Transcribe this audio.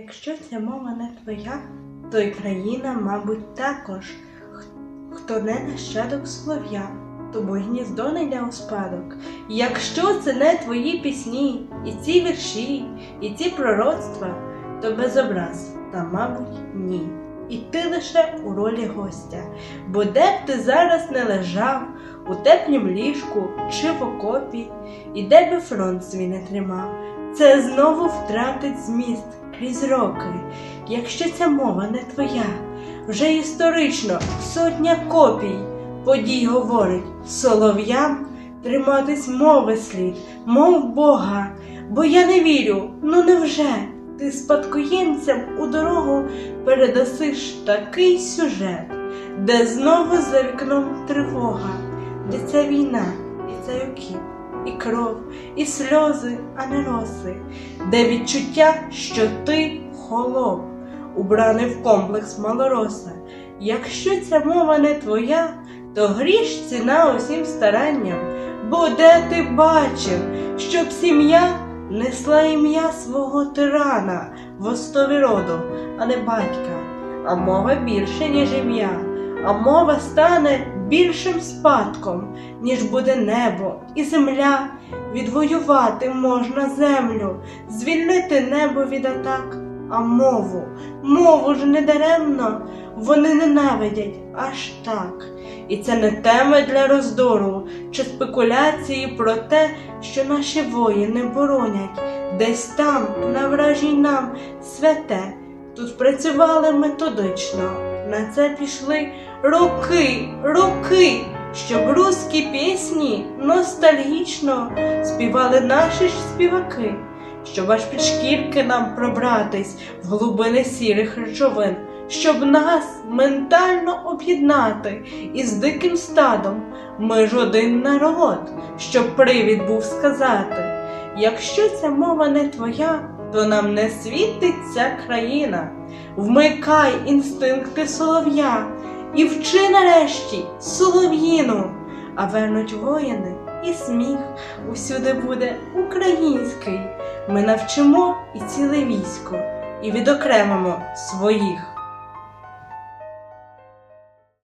Якщо ця мова не твоя, то й країна, мабуть, також. Хто не нащадок слов'я, тому й гніздо не йде у. Якщо це не твої пісні, і ці вірші, і ці пророцтва, то без образ, та, мабуть, ні. І ти лише у ролі гостя, бо де б ти зараз не лежав, у теплім ліжку чи в окопі, і де би фронт свій не тримав, це знову втратить зміст крізь роки. Якщо ця мова не твоя, вже історично сотня копій подій говорить солов'ям триматись мови слід, мов Бога, бо я не вірю, ну невже ти спадкоємцям у дорогу передасиш такий сюжет, де знову за вікном тривога, де ця війна і цей окіп, і кров, і сльози, а не роси, де відчуття, що ти холоп, убраний в комплекс малороса. Якщо ця мова не твоя, то гріш ціна усім старанням, бо де ти бачив, щоб сім'я несла ім'я свого тирана в основі роду, а не батька, а мова більше, ніж ім'я, а мова стане більшим спадком, ніж буде небо і земля. Відвоювати можна землю, звільнити небо від атак, а мову, мову ж не даремно, вони ненавидять аж так. І це не тема для роздору чи спекуляції про те, що наші воїни боронять десь там, на вражій нам святе. Тут працювали методично, на це пішли роки, роки, щоб русські пісні ностальгічно співали наші ж співаки, щоб аж під шкірки нам пробратись в глибини сірих речовин, щоб нас ментально об'єднати із диким стадом. Ми ж один народ, щоб привід був сказати. Якщо ця мова не твоя, то нам не світить ця країна. Вмикай інстинкти солов'я і вчи нарешті солов'їну, а вернуть воїни і сміх усюди буде український. Ми навчимо і ціле військо, і відокремимо своїх.